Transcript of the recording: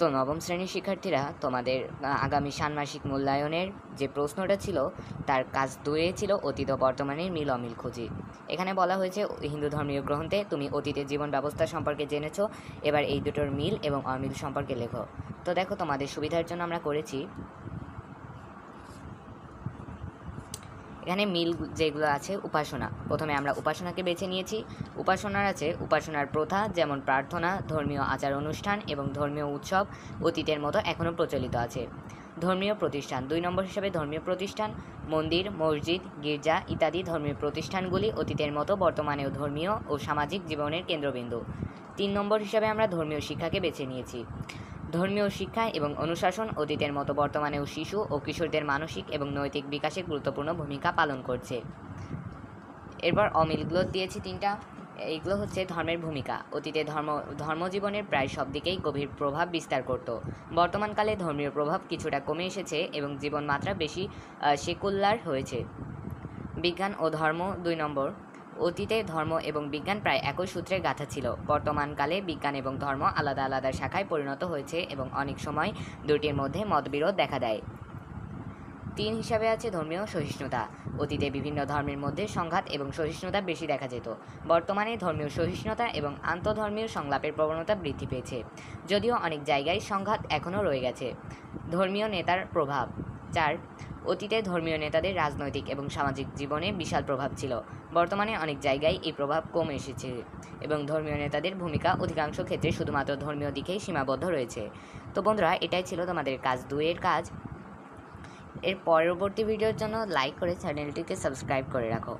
তো নবম শ্রেণির শিক্ষার্থীরা তোমাদের আগামী ষান্মাসিক মূল্যায়নের যে প্রশ্নটা ছিল, তার কাজ দুয়ে ছিল অতীত ও বর্তমানের মিল অমিল খুঁজি। এখানে বলা হয়েছে, হিন্দু ধর্মীয় গ্রন্থে তুমি অতীতের জীবন ব্যবস্থা সম্পর্কে জেনেছো, এবার এই দুটোর মিল এবং অমিল সম্পর্কে লেখো। তো দেখো, তোমাদের সুবিধার জন্য আমরা করেছি এখানে মিল যেগুলো আছে, উপাসনা। প্রথমে আমরা উপাসনাকে বেছে নিয়েছি। উপাসনার আছে উপাসনার প্রথা, যেমন প্রার্থনা, ধর্মীয় আচার অনুষ্ঠান এবং ধর্মীয় উৎসব অতীতের মতো এখনও প্রচলিত আছে। ধর্মীয় প্রতিষ্ঠান। দুই নম্বর হিসাবে ধর্মীয় প্রতিষ্ঠান। মন্দির, মসজিদ, গির্জা ইত্যাদি ধর্মীয় প্রতিষ্ঠানগুলি অতীতের মতো বর্তমানেও ধর্মীয় ও সামাজিক জীবনের কেন্দ্রবিন্দু। তিন নম্বর হিসাবে আমরা ধর্মীয় শিক্ষাকে বেছে নিয়েছি। ধর্মীয় শিক্ষা এবং অনুশাসন অতীতের মতো বর্তমানেও শিশু ও কিশোরদের মানসিক এবং নৈতিক বিকাশে গুরুত্বপূর্ণ ভূমিকা পালন করছে। এরপর অমিলগুলো দিয়েছি তিনটা। এইগুলো হচ্ছে ধর্মের ভূমিকা। অতীতে ধর্ম, ধর্মজীবনের প্রায় সব দিকেই গভীর প্রভাব বিস্তার করত। বর্তমানকালে ধর্মীয় প্রভাব কিছুটা কমে এসেছে এবং জীবনমাত্রা বেশি সেকুলার হয়েছে। বিজ্ঞান ও ধর্ম দুই নম্বর। অতীতে ধর্ম এবং বিজ্ঞান প্রায় একই সূত্রে গাঁথা ছিল। বর্তমানকালে বিজ্ঞান এবং ধর্ম আলাদা আলাদা শাখায় পরিণত হয়েছে এবং অনেক সময় দুটির মধ্যে মতবিরোধ দেখা দেয়। তিন হিসাবে আছে ধর্মীয় সহিষ্ণুতা। অতীতে বিভিন্ন ধর্মের মধ্যে সংঘাত এবং সহিষ্ণুতা বেশি দেখা যেত। বর্তমানে ধর্মীয় সহিষ্ণুতা এবং আন্তধর্মীয় সংলাপের প্রবণতা বৃদ্ধি পেয়েছে। যদিও অনেক জায়গায় সংঘাত এখনও রয়ে গেছে। ধর্মীয় নেতার প্রভাব। চার অতীতে ধর্মীয় নেতাদের রাজনৈতিক এবং সামাজিক জীবনে বিশাল প্রভাব ছিল। বর্তমানে অনেক জায়গায় এই প্রভাব কমে এসেছে এবং ধর্মীয় নেতাদের ভূমিকা অধিকাংশ ক্ষেত্রে শুধুমাত্র ধর্মীয় দিকেই সীমাবদ্ধ রয়েছে। তো বন্ধুরা, এটাই ছিল তোমাদের কাজ দুয়ের কাজ। এর পরবর্তী ভিডিওর জন্য লাইক করে চ্যানেলটিকে সাবস্ক্রাইব করে রাখো।